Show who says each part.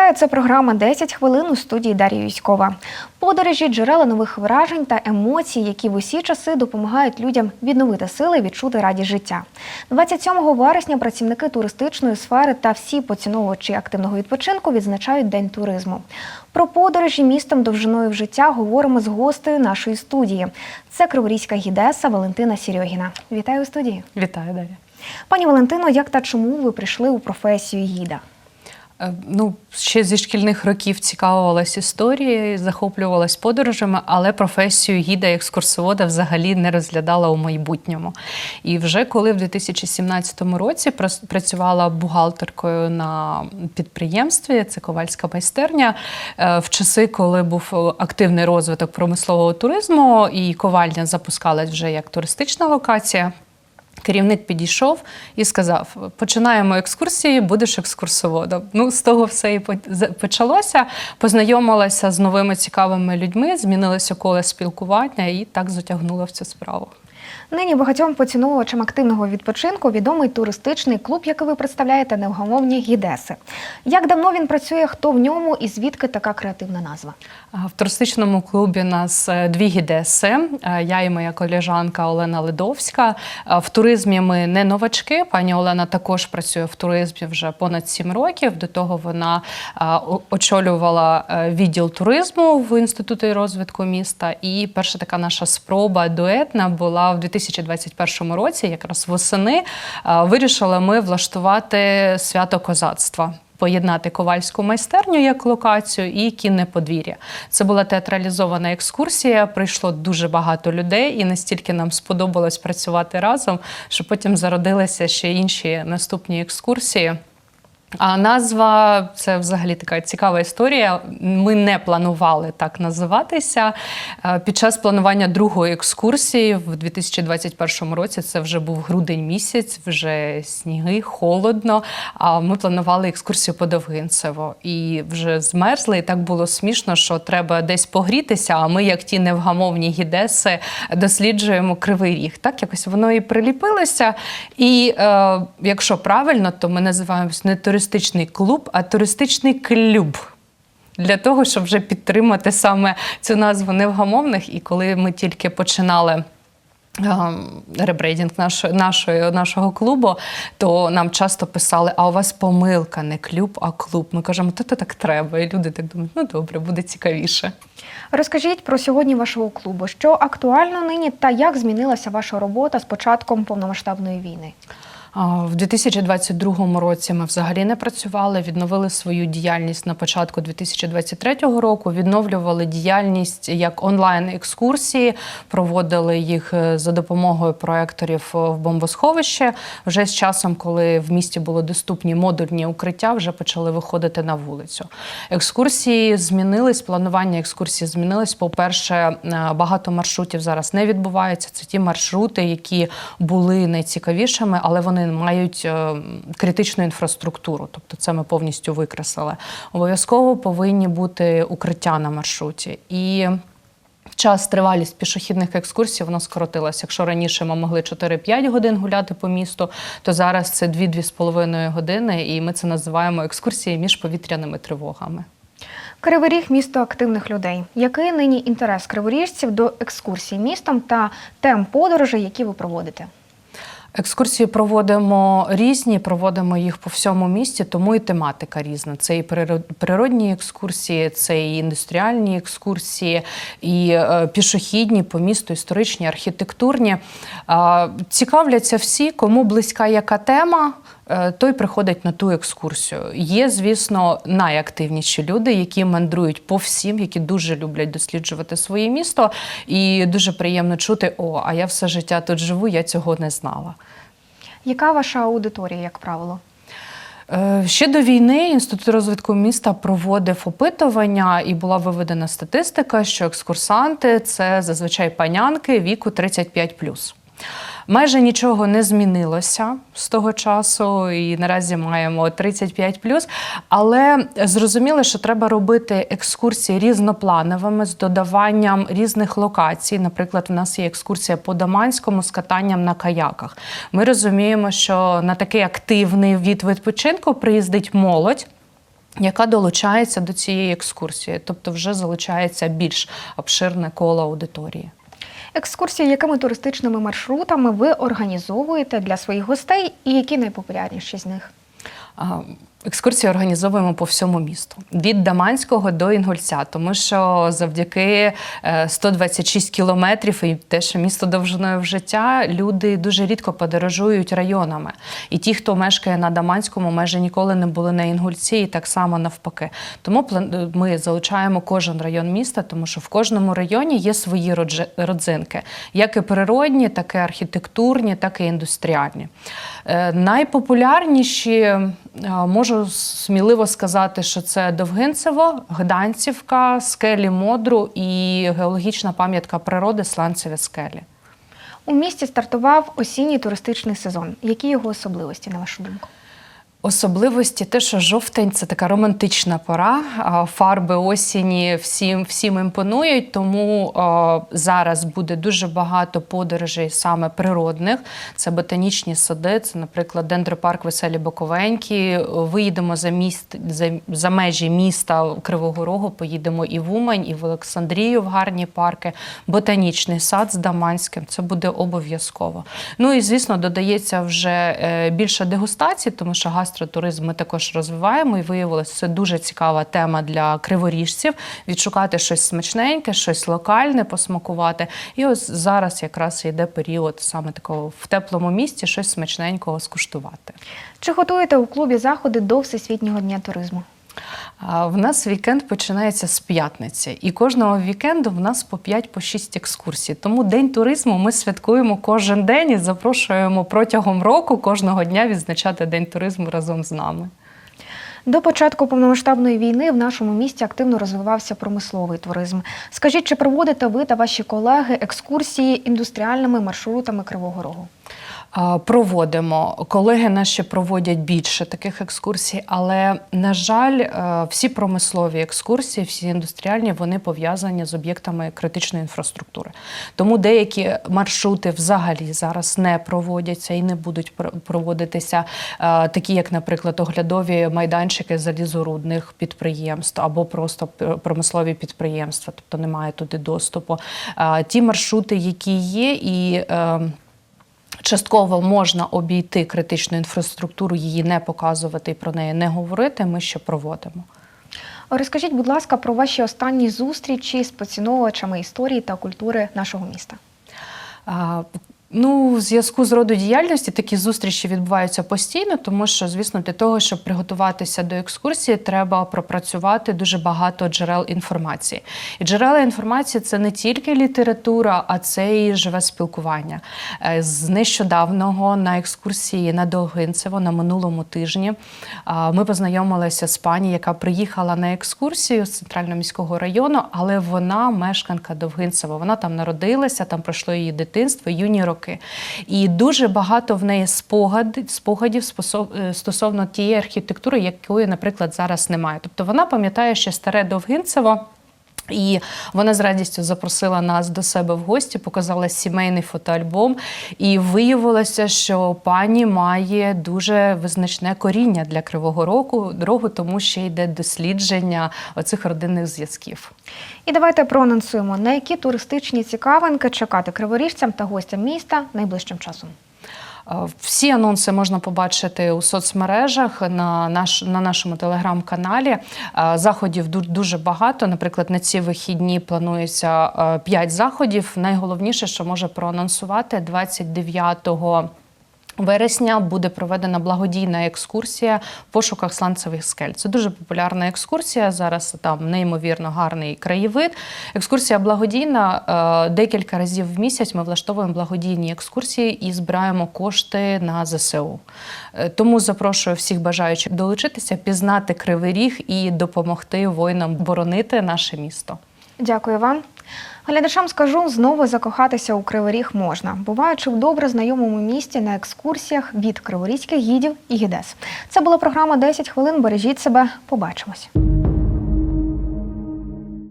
Speaker 1: Вітаю, це програма «10 хвилин у студії Дар'я Юськова. Подорожі, джерела нових вражень та емоцій, які в усі часи допомагають людям відновити сили і відчути радість життя. 27 вересня працівники туристичної сфери та всі поціновувачі активного відпочинку відзначають День туризму. Про подорожі містом довжиною в життя говоримо з гостею нашої студії. Це криворізька гідеса Валентина Сірьогіна. Вітаю у студії.
Speaker 2: Вітаю Дар'я.
Speaker 1: Пані Валентино, як та чому ви прийшли у професію гіда?
Speaker 2: Е, Ну, ще зі шкільних років цікавилась історією, захоплювалась подорожами, але професію гіда екскурсовода взагалі не розглядала у майбутньому. І вже коли в 2017 році працювала бухгалтеркою на підприємстві, це ковальська майстерня, е, в часи, коли був активний розвиток промислового туризму, і ковальня запускалась вже як туристична локація. Керівник підійшов і сказав: починаємо екскурсії, будеш екскурсоводом. Ну, з того все і по- почалося. Познайомилася з новими цікавими людьми, змінилося коло спілкування і так затягнула в цю справу.
Speaker 1: Нині багатьом поціновувачам активного відпочинку відомий туристичний клуб, який ви представляєте, невгамовні гідеси. Як давно він працює, хто в ньому і звідки така креативна назва?
Speaker 2: В туристичному клубі нас е, дві гідеси. Е, Я і моя колежанка Олена Ледовська. Е, В туризмі ми не новачки. Пані Олена також працює в туризмі вже понад сім років. До того вона очолювала відділ туризму в інституті розвитку міста. І перша така наша спроба дуетна була в 2021 році, якраз восени. Е, Вирішили ми влаштувати свято козацтва поєднати ковальську майстерню як локацію і кінне подвір'я. Це була театралізована екскурсія. Прийшло дуже багато людей, і настільки нам сподобалось працювати разом, що потім зародилися ще інші наступні екскурсії. А назва це взагалі така цікава історія. Ми не планували так називатися. Е, Під час планування другої екскурсії в 2021 році це вже був грудень місяць, вже сніги, холодно. А ми планували екскурсію по Довгинцево. І вже змерзли, і так було смішно, що треба десь погрітися. А ми, як ті невгамовні гідеси, досліджуємо кривий ріг. Так якось воно і приліпилося. І е, якщо правильно, то ми називаємось не туристичний клуб, а туристичний клюб. Для того, щоб вже підтримати саме цю назву невгамовних. І коли ми тільки починали. ем, Ребрейдинг нашої, нашої, нашого клубу, то нам часто писали: а у вас помилка, не клуб, а клуб. Ми кажемо, то, то так треба. І люди так думають, ну добре, буде цікавіше.
Speaker 1: Розкажіть про сьогодні вашого клубу. Що актуально нині та як змінилася ваша робота з початком повномасштабної війни?
Speaker 2: В 2022 році ми взагалі не працювали, відновили свою діяльність на початку 2023 року. Відновлювали діяльність як онлайн-екскурсії, проводили їх е, за допомогою проекторів е, в бомбосховище. Вже з часом, коли в місті були доступні модульні укриття, вже почали виходити на вулицю. Екскурсії змінились, планування екскурсій змінилось. По-перше, е, багато маршрутів зараз не відбувається. Це ті маршрути, які були найцікавішими, але вони мають е, критичну інфраструктуру. Тобто, це ми повністю викреслили. Обов'язково повинні бути укриття на маршруті. І Час тривалість пішохідних екскурсій воно скоротилась. Якщо раніше ми могли 4-5 годин гуляти по місту, то зараз це 2-2,5 години, і ми це називаємо екскурсії між повітряними тривогами.
Speaker 1: Кривий Ріг – місто активних людей. Який нині інтерес криворіжців до екскурсій містом та тем подорожей, які ви проводите?
Speaker 2: Екскурсії проводимо різні, проводимо їх по всьому місті, тому і тематика різна. Це і приро- природні екскурсії, це і індустріальні екскурсії, і е, пішохідні по місту, історичні, архітектурні. Цікавляться всі, кому близька яка тема. Е, Той приходить на ту екскурсію. Є, звісно, найактивніші люди, які мандрують по всім, які дуже люблять досліджувати своє місто. І дуже приємно чути: о, а я все життя тут живу, я цього не знала.
Speaker 1: Яка ваша аудиторія, як правило?
Speaker 2: Е, Ще до війни інститут розвитку міста проводив опитування, і була виведена статистика, що екскурсанти це зазвичай панянки віку 35+. Майже нічого не змінилося з того часу, і наразі маємо 35+. Але зрозуміло, що треба робити екскурсії різноплановими з додаванням різних локацій. Наприклад, у нас є екскурсія по Даманському з катанням на каяках. Ми розуміємо, що на такий активний від відпочинку приїздить молодь. яка долучається до цієї екскурсії, тобто вже залучається більш обширне коло аудиторії.
Speaker 1: Екскурсії, якими туристичними маршрутами ви організовуєте для своїх гостей і які найпопулярніші з них?
Speaker 2: Екскурсії організовуємо по всьому місту від Даманського до Інгульця, тому що завдяки е, 126 кілометрів і те, що місто довжиною в життя, люди дуже рідко подорожують районами. І ті, хто мешкає на Даманському, майже ніколи не були на Інгульці, і так само навпаки. Тому ми залучаємо кожен район міста, тому що в кожному районі є свої родзинки, як і природні, так і архітектурні, так і індустріальні. Е, Найпопулярніші е, можу сміливо сказати, що це Довгинцево, Гданцівка, скелі Модру і геологічна пам'ятка природи Сланцеві скелі.
Speaker 1: У місті стартував осінній туристичний сезон. Які його особливості, на вашу думку?
Speaker 2: Особливості те, що жовтень це така романтична пора. Фарби осені всім всім імпонують. Тому а, зараз буде дуже багато подорожей саме природних. Це ботанічні сади, це, наприклад, дендропарк Веселі Боковенькі. Виїдемо за міст за, за межі міста Кривого Рогу. Поїдемо і в Умань, і в Олександрію в гарні парки. Ботанічний сад з Даманським. Це буде обов'язково. Ну і звісно, додається вже е, більше дегустацій, тому що гастротуризм ми також розвиваємо. І виявилося, це дуже цікава тема для криворіжців. Відшукати щось смачненьке, щось локальне, посмакувати. І ось зараз якраз йде період саме такого в теплому місті щось смачненького скуштувати.
Speaker 1: Чи готуєте у клубі заходи до Всесвітнього дня туризму?
Speaker 2: В нас вікенд починається з п'ятниці, і кожного вікенду в нас по 5 по 6 екскурсій. Тому день туризму ми святкуємо кожен день і запрошуємо протягом року кожного дня відзначати день туризму разом з нами.
Speaker 1: До початку повномасштабної війни в нашому місті активно розвивався промисловий туризм. Скажіть, чи проводите ви та ваші колеги екскурсії індустріальними маршрутами Кривого Рогу?
Speaker 2: Проводимо. Колеги наші проводять більше таких екскурсій, але, на жаль, е, всі промислові екскурсії, всі індустріальні, вони пов'язані з об'єктами критичної інфраструктури. Тому деякі маршрути взагалі зараз не проводяться і не будуть пр- проводитися, е, такі як, наприклад, оглядові майданчики залізорудних підприємств або просто пр- промислові підприємства, тобто немає туди доступу. Е, Ті маршрути, які є, і Частково можна обійти критичну інфраструктуру, її не показувати і про неї не говорити. Ми ще проводимо.
Speaker 1: Розкажіть, будь ласка, про ваші останні зустрічі з поціновувачами історії та культури нашого міста.
Speaker 2: Ну, в зв'язку з роду діяльності такі зустрічі відбуваються постійно, тому що, звісно, для того, щоб приготуватися до екскурсії, треба пропрацювати дуже багато джерел інформації. І джерела інформації це не тільки література, а це і живе спілкування. Е, З нещодавного на екскурсії на Довгинцево на минулому тижні ми познайомилися з пані, яка приїхала на екскурсію з центрального міського району, але вона мешканка Довгинцева. Вона там народилася, там пройшло її дитинство, юні роки. І дуже багато в неї спогад, спогадів е, стосовно тієї архітектури, якої, наприклад, зараз немає. Тобто вона пам'ятає ще старе Довгинцево. І вона з радістю запросила нас до себе в гості, показала сімейний фотоальбом, і виявилося, що пані має дуже визначне коріння для Кривого Рогу, рогу, тому що йде дослідження оцих родинних зв'язків.
Speaker 1: І давайте проанонсуємо, на які туристичні цікавинки чекати криворіжцям та гостям міста найближчим часом.
Speaker 2: Е, Всі анонси можна побачити у соцмережах на наш на нашому телеграм-каналі. Е, Заходів ду- дуже багато. Наприклад, на ці вихідні планується 5 заходів. Найголовніше, що може проанонсувати 29 Вересня буде проведена благодійна екскурсія в пошуках сланцевих скель. Це дуже популярна екскурсія. Зараз там неймовірно гарний краєвид. Екскурсія благодійна. Е, Декілька разів в місяць ми влаштовуємо благодійні екскурсії і збираємо кошти на ЗСУ. Е, Тому запрошую всіх бажаючих долучитися, пізнати кривий ріг і допомогти воїнам боронити наше місто.
Speaker 1: Дякую вам. Глядачам скажу, знову закохатися у Кривий Ріг можна, буваючи в добре знайомому місті на екскурсіях від криворізьких гідів і гідес. Це була програма «10 хвилин. Бережіть себе. Побачимось.